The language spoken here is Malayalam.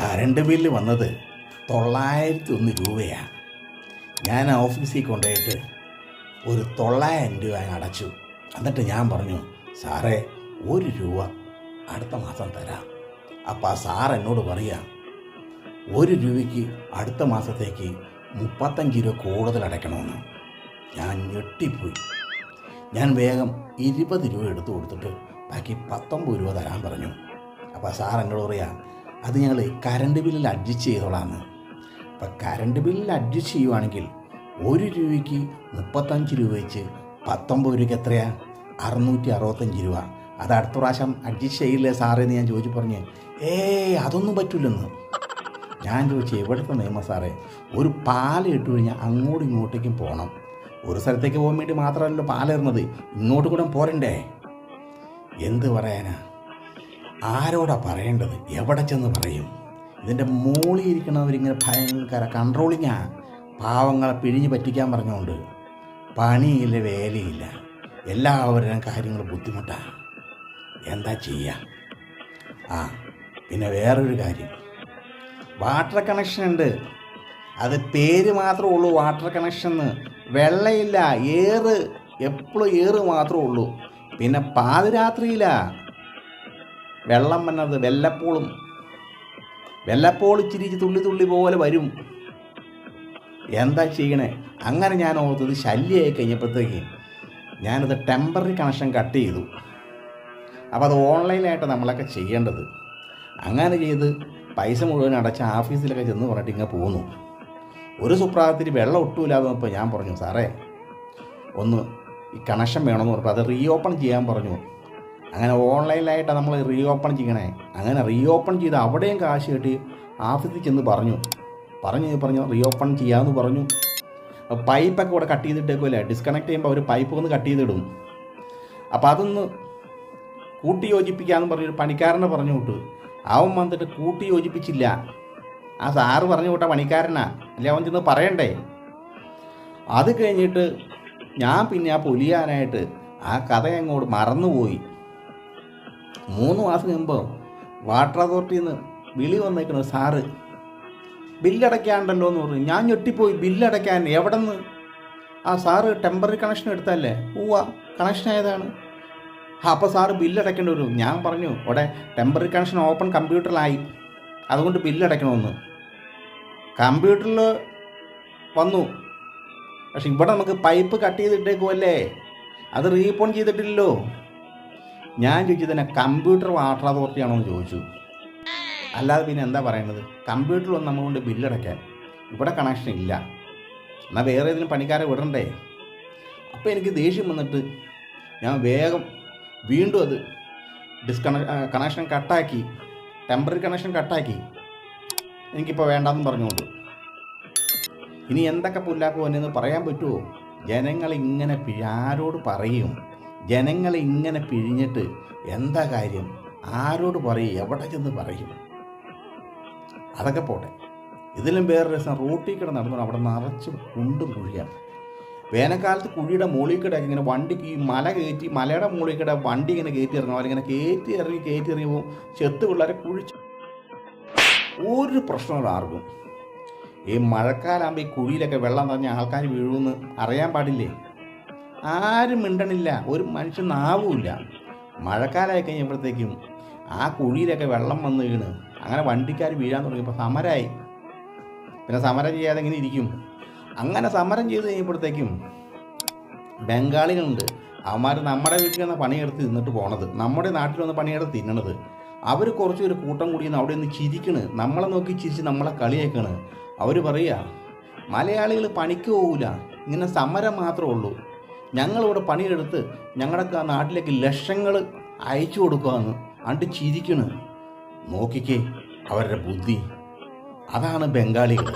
കറണ്ട് ബില്ല് വന്നത് തൊള്ളായിരത്തി ഒന്ന് രൂപയാണ്. ഞാൻ ഓഫീസിൽ കൊണ്ടുപോയിട്ട് ഒരു തൊള്ളായിരം രൂപ അടച്ചു. എന്നിട്ട് ഞാൻ പറഞ്ഞു സാറേ ഒരു രൂപ അടുത്ത മാസം തരാം. അപ്പോൾ ആ സാർ എന്നോട് പറയാം ഒരു രൂപയ്ക്ക് അടുത്ത മാസത്തേക്ക് മുപ്പത്തഞ്ച് രൂപ കൂടുതൽ അടയ്ക്കണമെന്ന്. ഞാൻ ഞെട്ടിപ്പോയി. ഞാൻ വേഗം ഇരുപത് രൂപ എടുത്തു കൊടുത്തിട്ട് ബാക്കി പത്തൊമ്പത് രൂപ തരാൻ പറഞ്ഞു. അപ്പോൾ സാർ എന്നോട് പറയാ അത് ഞങ്ങൾ കറണ്ട് ബില്ലിൽ അഡ്ജസ്റ്റ് ചെയ്തോളാന്ന്. അപ്പം കറണ്ട് ബില്ലിൽ അഡ്ജസ്റ്റ് ചെയ്യുവാണെങ്കിൽ ഒരു രൂപയ്ക്ക് മുപ്പത്തഞ്ച് രൂപ വെച്ച് പത്തൊമ്പത് രൂപയ്ക്ക് എത്രയാ? അറുന്നൂറ്റി അറുപത്തഞ്ച് രൂപ. അത് അടുത്ത പ്രാവശ്യം അഡ്ജസ്റ്റ് ചെയ്യില്ലേ സാറേ എന്ന് ഞാൻ ചോദിച്ചു പറഞ്ഞ് ഏയ് അതൊന്നും പറ്റില്ലെന്ന് ഞാൻ ചോദിച്ചു എവിടുത്തെ നിയമം സാറേ? ഒരു പാൽ ഇട്ട് കഴിഞ്ഞാൽ അങ്ങോട്ടും ഇങ്ങോട്ടേക്കും പോകണം ഒരു സ്ഥലത്തേക്ക് പോകാൻ വേണ്ടി മാത്രമല്ലല്ലോ പാലേറുന്നത്. ഇങ്ങോട്ട് കൂടെ പോരണ്ടേ? എന്ത് പറയാനാ? ആരോടാ പറയേണ്ടത്? എവിടെ ചെന്ന് പറയും? ഇതിന്റെ മൂളി ഇരിക്കണവരിങ്ങനെ ഭയങ്കര കൺട്രോളിങ്ങാ പാവങ്ങളെ പിഴിഞ്ഞ് പറ്റിക്കാൻ പറഞ്ഞുകൊണ്ട് പണിയില്ല വേലയില്ല. എല്ലാവരുടെയും കാര്യങ്ങൾ ബുദ്ധിമുട്ടാണ് എന്താ ചെയ്യുക ആ പിന്നെ വേറൊരു കാര്യം. വാട്ടർ കണക്ഷൻ ഉണ്ട്. അത് പേര് മാത്രമേ ഉള്ളൂ വാട്ടർ കണക്ഷൻ. വെള്ളമില്ല ഏറ്. എപ്പോഴും ഏറ് മാത്രമേ ഉള്ളൂ. പിന്നെ പാതിരാത്രിയില്ല വെള്ളം വന്നത് വെല്ലപ്പോളും. വെല്ലപ്പോൾ ഇച്ചിരി തുള്ളി തുള്ളി പോലെ വരും. എന്താ ചെയ്യണേ? അങ്ങനെ ഞാൻ ഓർത്തത് ശല്യമായി കഴിഞ്ഞപ്പോഴത്തേക്ക് ഞാനത് ടെമ്പററി കണക്ഷൻ കട്ട് ചെയ്തു. അപ്പോൾ അത് ഓൺലൈനായിട്ട് നമ്മളൊക്കെ ചെയ്യേണ്ടത്. അങ്ങനെ ചെയ്ത് പൈസ മുഴുവൻ അടച്ച ഓഫീസിലൊക്കെ ചെന്ന് പറഞ്ഞിട്ട് ഇങ്ങനെ പോന്നു. ഒരു സുപ്രാതത്തിൽ വെള്ളം ഒട്ടുമില്ലാതെ വന്നപ്പോൾ ഞാൻ പറഞ്ഞു സാറേ ഒന്ന് ഈ കണക്ഷൻ വേണമെന്ന് പറഞ്ഞപ്പോൾ അത് റീ ഓപ്പൺ ചെയ്യാൻ പറഞ്ഞു. അങ്ങനെ ഓൺലൈനിലായിട്ടാണ് നമ്മൾ റീ ഓപ്പൺ ചെയ്യണേ. അങ്ങനെ റീ ഓപ്പൺ ചെയ്ത് അവിടെയും കാശ് കെട്ടി ആഫീസിൽ ചെന്ന് പറഞ്ഞു. പറഞ്ഞു പറഞ്ഞു റീ ഓപ്പൺ ചെയ്യാമെന്ന് പറഞ്ഞു പൈപ്പൊക്കെ ഇവിടെ കട്ട് ചെയ്തിട്ടേക്കുമല്ലേ ഡിസ്കണക്ട് ചെയ്യുമ്പോൾ അവർ പൈപ്പ് ഒന്ന് കട്ട് ചെയ്തിടും. അപ്പോൾ അതൊന്ന് കൂട്ടി യോജിപ്പിക്കാമെന്ന് പറഞ്ഞൊരു പണിക്കാരനെ പറഞ്ഞു വിട്ടു. അവൻ വന്നിട്ട് കൂട്ടി യോജിപ്പിച്ചില്ല ആ സാറ് പറഞ്ഞു വിട്ട പണിക്കാരനാ. അല്ലെ അവൻ ചെന്ന് പറയണ്ടേ? അത് കഴിഞ്ഞിട്ട് ഞാൻ പിന്നെ ആ പൊലിയാനായിട്ട് ആ കഥ അങ്ങോട്ട് മറന്നുപോയി. മൂന്ന് മാസം മുമ്പ് വാട്ടർ അതോറിറ്റിയിൽ നിന്ന് വിളി വന്നേക്കണ സാറ് ബില്ലടയ്ക്കാണ്ടല്ലോ എന്ന് പറഞ്ഞു. ഞാൻ ഞെട്ടിപ്പോയി. ബില്ലടയ്ക്കാൻ എവിടെ നിന്ന് ആ സാറ് ടെമ്പററി കണക്ഷൻ എടുത്തല്ലേ ഉവ്വ കണക്ഷൻ ആയതാണ്. അപ്പോൾ സാറ് ബില്ലടയ്ക്കേണ്ടി വരും. ഞാൻ പറഞ്ഞു ഇവിടെ ടെമ്പററി കണക്ഷൻ ഓപ്പൺ കമ്പ്യൂട്ടറിലായി. അതുകൊണ്ട് ബില്ലടയ്ക്കണമെന്ന്. കമ്പ്യൂട്ടറിൽ വന്നു. പക്ഷെ ഇവിടെ നമുക്ക് പൈപ്പ് കട്ട് ചെയ്തിട്ടേക്കുമല്ലേ അത് റീപോൺ ചെയ്തിട്ടില്ലല്ലോ. ഞാൻ ചോദിച്ചത് തന്നെ കമ്പ്യൂട്ടർ വാട്ടർ അതോറിറ്റി ആണോ എന്ന് ചോദിച്ചു. അല്ലാതെ പിന്നെ എന്താ പറയുന്നത് കമ്പ്യൂട്ടറിൽ നമ്മൾ നമ്മളുകൊണ്ട് ബില്ലടയ്ക്കാൻ ഇവിടെ കണക്ഷൻ ഇല്ല. എന്നാൽ വേറെ ഏതെങ്കിലും പണിക്കാരെ വിടണ്ടേ? അപ്പോൾ എനിക്ക് ദേഷ്യം വന്നിട്ട് ഞാൻ വേഗം വീണ്ടും അത് ഡിസ്കണ കണക്ഷൻ കട്ടാക്കി ടെമ്പററി കണക്ഷൻ കട്ടാക്കി എനിക്കിപ്പോൾ വേണ്ടാന്ന് പറഞ്ഞുകൊണ്ട്. ഇനി എന്തൊക്കെ പുല്ലാക്കുമോ എന്നെ പറയാൻ പറ്റുമോ ജനങ്ങൾ ഇങ്ങനെ ആരോട് പറയും? ജനങ്ങളെ ഇങ്ങനെ പിഴിഞ്ഞിട്ട് എന്താ കാര്യം? ആരോട് പറയും? എവിടെ ചെന്ന് പറയും? അതൊക്കെ പോട്ടെ. ഇതിലും വേറെ രസം റോട്ടിൽ കൂടെ നടന്നു അവിടെ നിറച്ച് കുണ്ടും കുഴിയാണ്. വേനൽക്കാലത്ത് കുഴിയുടെ മുകളിൽ കൂടെ ഇങ്ങനെ വണ്ടിക്ക് ഈ മല കയറ്റി മലയുടെ മുകളിൽ കൂടെ വണ്ടി ഇങ്ങനെ കയറ്റി ഇറങ്ങും. അവരിങ്ങനെ കയറ്റി ഇറങ്ങി കയറ്റി ഇറങ്ങി പോകും. ചെത്ത് പിള്ളേരെ കുഴിച്ചു. ഒരു പ്രശ്നമില്ല ആർക്കും. ഈ മഴക്കാലാകുമ്പോൾ ഈ കുഴിയിലൊക്കെ വെള്ളം നിറഞ്ഞ ആൾക്കാർ വീഴുമെന്ന് അറിയാൻ പാടില്ലേ? ആരും മിണ്ടണില്ല. ഒരു മനുഷ്യൻ നാവുമില്ല. മഴക്കാലമായി കഴിഞ്ഞപ്പോഴത്തേക്കും ആ കുഴിയിലൊക്കെ വെള്ളം വന്ന് വീണ്. അങ്ങനെ വണ്ടിക്കാർ വീഴാൻ തുടങ്ങിയപ്പോൾ സമരമായി പിന്നെ സമരം ചെയ്യാതെ ഇങ്ങനെ ഇരിക്കും. അങ്ങനെ സമരം ചെയ്ത് കഴിഞ്ഞപ്പോഴത്തേക്കും ബംഗാളികളുണ്ട്. അവന്മാർ നമ്മുടെ വീട്ടിൽ നിന്ന് പണിയെടുത്ത് തിന്നിട്ട് പോണത്. നമ്മുടെ നാട്ടിൽ വന്ന് പണിയെടുത്ത് തിന്നണത്. അവർ കുറച്ച് ഒരു കൂട്ടം കൂടി നിന്ന് അവിടെ നിന്ന് ചിരിക്കണ്. നമ്മളെ നോക്കി ചിരിച്ച് നമ്മളെ കളിയാക്കണ്. അവർ പറയുക മലയാളികൾ പണിക്ക് പോകില്ല ഇങ്ങനെ സമരം മാത്രമേ ഉള്ളൂ. ഞങ്ങളിവിടെ പണിയെടുത്ത് ഞങ്ങളുടെ നാട്ടിലേക്ക് ലക്ഷങ്ങൾ അയച്ചു കൊടുക്കുകയെന്ന് അണ്ട് ചിരിക്കണ് നോക്കിക്കേ അവരുടെ ബുദ്ധി. അതാണ് ബംഗാളികൾ.